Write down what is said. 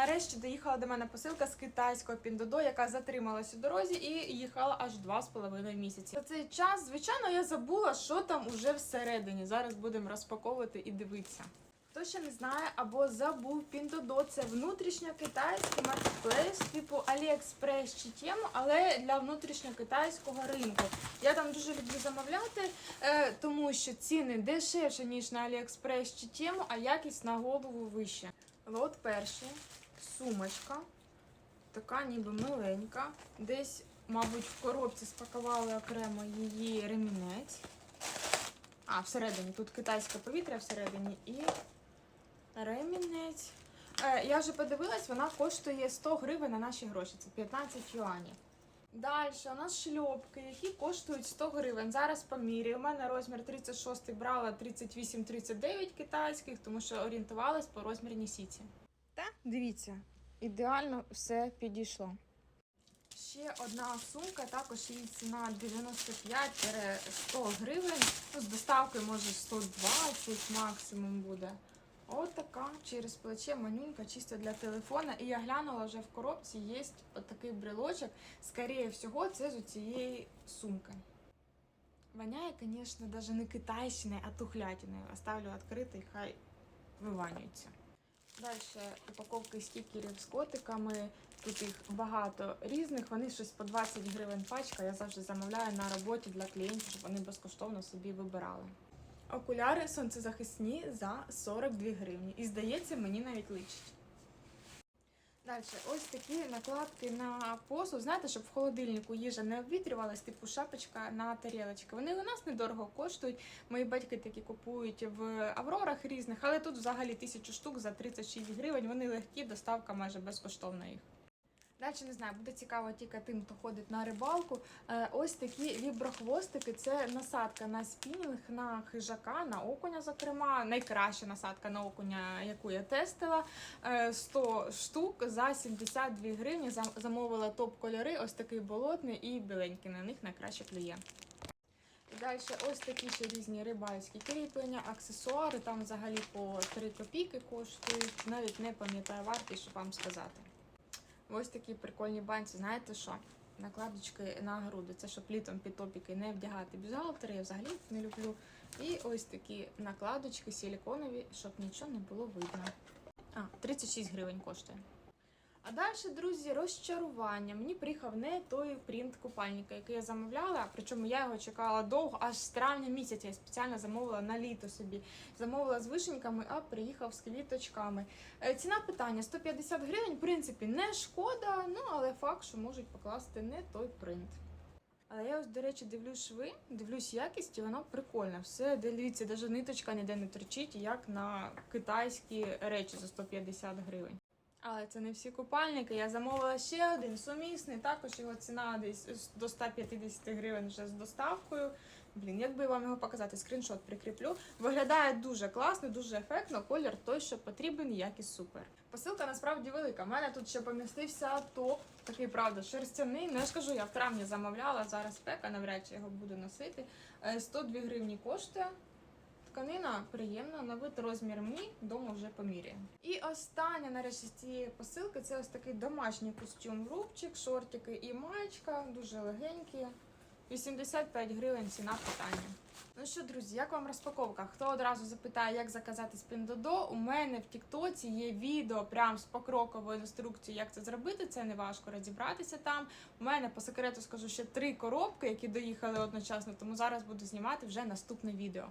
Нарешті доїхала до мене посилка з китайського піндодо, яка затрималась у дорозі і їхала аж два з половиною місяці. За цей час, звичайно, я забула, що там уже всередині. Зараз будемо розпаковувати і дивитися. Хто ще не знає або забув Pinduoduo, це внутрішньокитайський маркетплейс типу AliExpress чи Temu, але для внутрішньокитайського ринку. Я там дуже люблю замовляти, е, тому що ціни дешевше, ніж на AliExpress чи Temu, а якість на голову вища. Лот перший, сумочка, така ніби миленька. Десь, мабуть, в коробці спакували окремо її ремінець. А, всередині, тут китайське повітря всередині і ремінець. Е, я вже подивилась, вона коштує 100 гривень на наші гроші, це 15 юанів. Далі у нас шльопки, які коштують 100 гривень. Зараз поміряю. У мене розмір 36 брала 38-39 китайських, тому що орієнтувалась по розмірній сіці. Дивіться, ідеально все підійшло. Ще одна сумка, також її ціна 95-100 гривень. Ну, з доставкою може 120 максимум буде. От така через плече манюнька, чисто для телефона. І я глянула вже в коробці, є отакий брелочок. Скоріше всього, це з цієї сумки. Воняє, звісно, навіть не китайщиною, а тухлятиною. Оставлю відкритий, хай виванюється. Далі упаковки стікерів з котиками. Тут їх багато різних. Вони щось по 20 гривень пачка. Я завжди замовляю на роботі для клієнтів, щоб вони безкоштовно собі вибирали. Окуляри сонцезахисні за 42 гривні. І здається, мені навіть личить. Далі, ось такі накладки на посуд. Знаєте, щоб в холодильнику їжа не обвітрювалась, типу шапочка на тарілочки. Вони у нас недорого коштують. Мої батьки такі купують в аврорах різних, але тут взагалі тисячу штук за 36 гривень. Вони легкі, доставка майже безкоштовна їх. Далі не знаю, буде цікаво тільки тим, хто ходить на рибалку. Е, Ось такі віброхвостики. Це насадка на спінінг, на хижака, на окуня, зокрема. Найкраща насадка на окуня, яку я тестила. Е, 100 штук за 72 гривні. Замовила топ-кольори, ось такий болотний і біленький. На них найкраще клює. Далі ось такі ще різні рибальські кріплення, аксесуари. Там взагалі по 3 копійки коштують. Навіть не пам'ятаю вартість, щоб вам сказати. Ось такі прикольні банці, знаєте що? Накладочки на груди. Це щоб літом під топіки не вдягати бюзгалтери, я взагалі не люблю. І ось такі накладочки силіконові, щоб нічого не було видно. А, 36 гривень коштує. А далі, друзі, розчарування. Мені приїхав не той принт купальника, який я замовляла. Причому я його чекала довго, аж з травня місяця. Я спеціально замовила на літо собі. Замовила з вишеньками, а приїхав з квіточками. Е, Ціна питання 150 гривень. В принципі, не шкода, ну але факт, що можуть покласти не той принт. Але я ось, до речі, дивлюсь шви, дивлюсь якість, і воно прикольне. Все, дивіться, навіть ниточка ніде не торчить, як на китайські речі за 150 гривень. Але це не всі купальники. Я замовила ще один сумісний. Також його ціна десь до 150 гривень вже з доставкою. Блін, як би вам його показати, скріншот прикріплю. Виглядає дуже класно, дуже ефектно. Колір той, що потрібен, якість супер. Посилка насправді велика. У мене тут ще помістився топ, такий правда, шерстяний. Ну я ж кажу, я в травні замовляла, зараз спека, навряд чи його буду носити. Е, 102 гривні коштує. Тканина приємна, на вид розмір мені, вдома вже поміряю. І останнє нарешті з цієї посилки це ось такий домашній костюм, рубчик, шортики і маєчка, дуже легенькі. 85 гривень ціна питання. Ну що, друзі, як вам розпаковка? Хто одразу запитає, як заказати Pinduoduo, у мене в Тіктоці є відео прям з покроковою інструкцією, як це зробити. Це не важко розібратися там. У мене по секрету скажу ще три коробки, які доїхали одночасно, тому зараз буду знімати вже наступне відео.